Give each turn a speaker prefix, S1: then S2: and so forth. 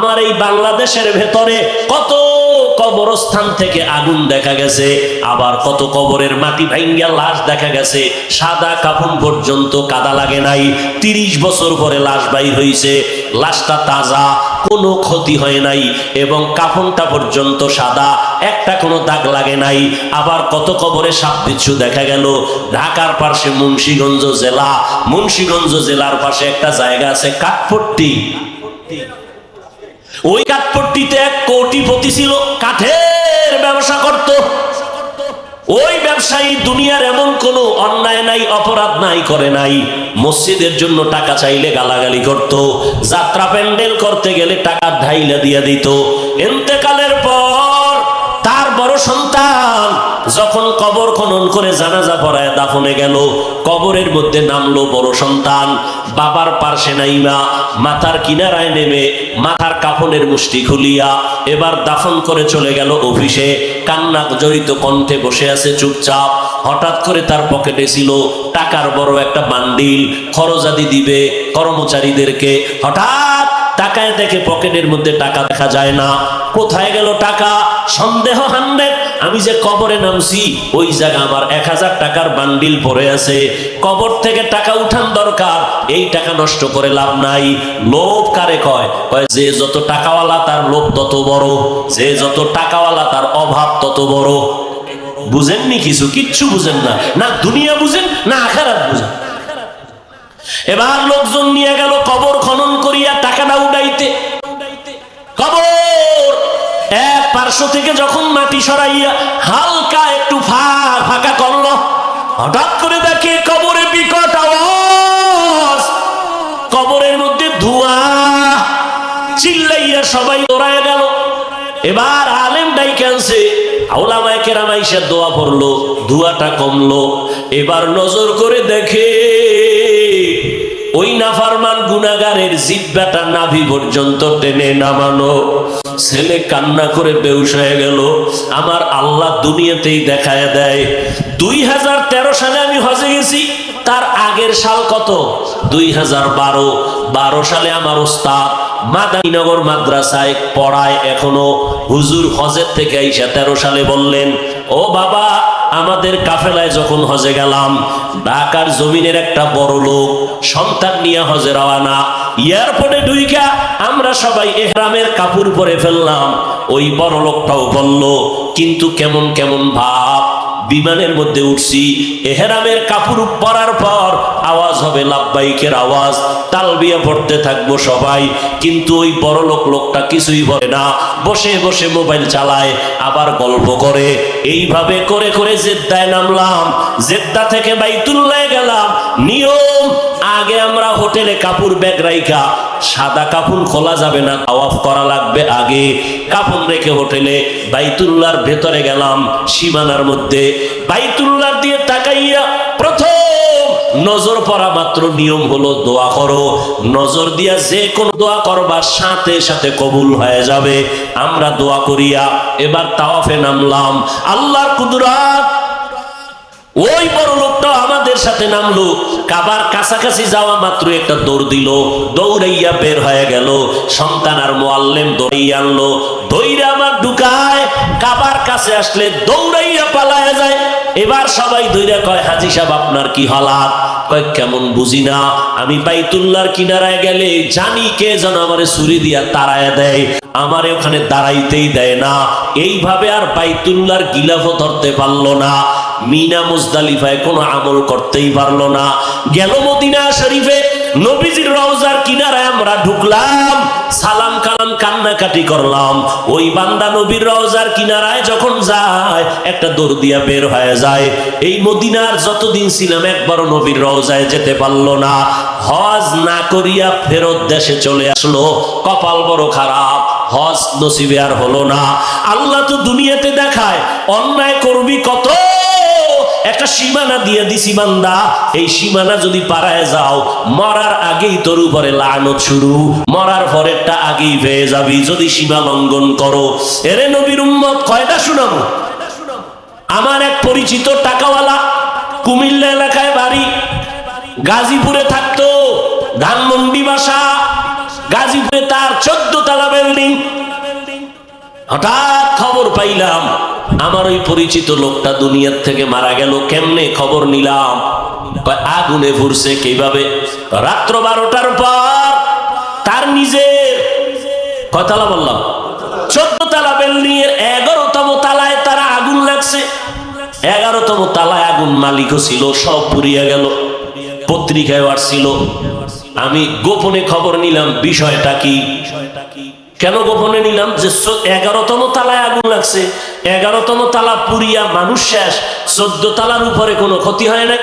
S1: আমার এই বাংলাদেশের ভেতরে কত কবরস্থান থেকে আগুন দেখা গেছে, আবার কত কবরের মাটি ভাঙ্গিয়া লাশ দেখা গেছে, সাদা কাফন পর্যন্ত কাদা লাগে নাই, তিরিশ বছর পরে লাশ বাই হয়েছে লাশটা তাজা, কোনো ক্ষতি হয় নাই, এবং কাফনটা পর্যন্ত সাদা, একটা কোনো দাগ লাগে নাই, আবার কত কবরে সাপ বিচ্ছু দেখা গেল, ঢাকার পাশে মুন্সীগঞ্জ জেলা, মুন্সীগঞ্জ জেলার পাশে একটা জায়গা আছে কাঠপট্টি। ওই কাঠপট্টিতে এক কোটিপতি ছিল, কাঠের ব্যবসা করত। ওই ব্যবসায়ী দুনিয়ার এমন কোনো অন্যায় নাই, অপরাধ নাই, করে নাই। মসজিদের জন্য টাকা চাইলে গালাগালি করত, যাত্রা প্যান্ডেল করতে গেলে টাকা ঢাইলা দিয়ে দিত। এতেকালের পর বড় সন্তান। যখন কবর খনন করে জানাজা পড়ায় দাফনে গেল, কবরের মধ্যে নামলো বড় সন্তান। বাবার পার্শ্বে নাইমা, মাথার কিনারায় নেমে মাথার কাফনের মুষ্টি খুলিয়া এবার দাফন করে চলে গেল অফিসে। কান্না জড়িত কণ্ঠে বসে আছে চুপচাপ। হঠাৎ করে তার পকেটে ছিল টাকার বড় একটা বান্ডিল। খরচাদি দিবে কর্মচারীদেরকে। হঠাৎ টাকায় দেখে পকেটের মধ্যে টাকা দেখা যায় না। কোথায় গেল টাকা? সন্দেহ হান্ড্রেড আমি যে কবরে নামছি, ওই জায়গা আমার এক হাজার টাকার বান্ডিল পড়ে আছে। কবর থেকে টাকা উঠান দরকার, এই টাকা নষ্ট করে লাভ নাই। লোভ কারে কয়? কয়, যে যত টাকাওয়ালা, তার লোভ তত বড়। যে যত টাকাওয়ালা, তার অভাব তত বড়। বুঝেননি কিছু? কিচ্ছু বুঝেন না। না দুনিয়া বুঝেন, না আখারাত বুঝেন। এবার লোকজন নিয়ে গেল কবর খনন করিয়া টাকাটা উঠাইতে কবর এক পার্শ্ব থেকে যখন মাটি সরাইয়া হালকা একটু ফাঁকা করল হঠাৎ করে দেখে কবরে বিকট আওয়াজ। কবরের মধ্যে ধোঁয়া চিল্লাইয়া সবাই দৌড়ায় গেল। এবার আলেম ডাইকে আনছে। আউলামায় কেরামাইসা দোয়া পড়ল ধোঁয়াটা কমলো। এবার নজর করে দেখে ওই নাফারমান গুনাগারের জিব্বাটা নাভি পর্যন্ত টেনে নামানো। ছেলে কান্না করে বেউস হয়ে গেল। আমার আল্লাহ দুনিয়াতেই দেখায় দেয়। দুই হাজার তেরো সালে আমি হজে গেছি। তার আগের সাল কত? দুই হাজার বারো। বারো সালে আমার ওস্তাদ মাদানীনগর মাদ্রাসায় পড়ায় এখনও। হুজুর হজের থেকে আইসা তেরো সালে বললেন, ও বাবা আমাদের কাফেলায় যখন হজে গেলাম, ঢাকার জমিনের একটা বড় লোক সন্তান নিয়ে হজে রওয়ানা এয়ারপোর্টে ঢুইকা আমরা সবাই এহরামের কাপড় পরে ফেললাম। ওই বড় লোকটাও বলল, কিন্তু কেমন কেমন ভাব? বিমানের মধ্যে উঠছি, এহেরামের কাপড় পরার পর আওয়াজ হবে লাভবাইকের আওয়াজ, তালবিয়া পড়তে থাকব সবাই, কিন্তু ওই বড় লোক লোকটা কিছুই বলে না, বসে বসে মোবাইল চালায়, আবার গল্প করে। এইভাবে করে করে জেদ্দায় নামলাম, জেদ্দা থেকে বাইতুল্লায় গেলাম, নিয়ম, আগে আমরা হোটেলে কাপড় ব্যাগ রাইখা, সাদা কাপড় খোলা যাবে না, তাওয়াফ করা লাগবে আগে। কাপড় রেখে হোটেলে বাইতুল্লাহর ভেতরে গেলাম, সীমানার মধ্যে। বাইতুল্লাহর দিয়ে তাকাইয়া প্রথম নজর পড়া মাত্র নিয়ম হলো দোয়া করো। নজর দিয়া যে কোন দোয়া করবার সাথে সাথে কবুল হয়ে যাবে। আমরা দোয়া করিয়া এবার তাওয়াফে নামলাম। আল্লাহর কুদরাত, ওই বড় লোকটা আমাদের সাথে নামলো। কাবার কাছাকাছি যাওয়া মাত্র একটা দৌড় দিল। দৌড়াইয়া বের হয়ে গেল। সন্তান আর মোয়াল্লেম দৌড়াইয়া আনলো। দৌড়ে আমার ঢুকায়। কাবার কাছে আসলে দৌড়াইয়া পালায়া যায়। এবার সবাই দৌড়া কয়, হাজি সাহেব, আপনার কি হালাত? কয়, কেমন বুঝি না। আমি বাইতুল্লাহর কিনারায় গেলে জানি কে যেন আমারে ছুরি দিয়া তাড়ায় দেয়। আমারে ওখানে দাঁড়াইতেই দেয় না। এইভাবে আর বাইতুল্লাহর গিলাফও ধরতে পারল না। মিনা মুজদালিফায় কোনো আমল করতেই পারল না। গেল মদিনা শরীফে নবীজির রওজার কিনারায় আমরা ঢুকলাম, সালাম কালাম কান্নাকাটি করলাম। ওই বান্দা নবীর রওজার কিনারায় যখন যায়, একটা দৌড় দিয়া বের হয়ে যায়। এই মদিনার যতদিন ছিলাম একবারও নবীর রওজায় যেতে পারল না। হজ না করিয়া ফেরত দেশে চলে আসলো, কপাল বড় খারাপ, হজ নসিবে আর হলো না। আল্লাহ তো দুনিয়াতে দেখায়, অন্যায় করবি কত একটা সীমানা দিয়ে দিছি, বান্দা। এই সীমানা যদি পারায় যাও, মরার আগেই তোর উপরে লানত শুরু। মরার পরেরটা আগেই পেয়ে যাবি, যদি সীমা লঙ্ঘন করো। এরে নবীর উম্মত, কয়টা শুনাবো? আমার এক পরিচিত টাকাওয়ালা, কুমিল্লা এলাকায় বাড়ি, গাজীপুরে থাকতো, ধানমন্ডি বাসা, গাজীপুরে তার চোদ্দ তালা বিল্ডিং। হঠাৎ খবর পাইলাম, আমার ওই পরিচিত লোকটা দুনিয়ার থেকে মারা গেল, কেমনে খবর নিলাম? আগুনে ফুরছে কীভাবে? রাত্র বারোটার পর তার নিজের কয়তলা বললাম, চোদ্দ তালা বিল্ডিং এর এগারোতম তালায় তারা আগুন লাগছে। এগারোতম তালায় আগুন মালিকও ছিল, সব পুড়িয়া গেল পত্রিকায় আসছিল। আমি গোপনে খবর নিলাম, বিষয়টা কি? কেন গোপনে নিলাম? যে এগারোতম তালায় আগুন লাগছে। এগারোতম তালা পুরিয়া মানুষ শেষ। চোদ্দ তালার উপরে কোনো ক্ষতি হয় না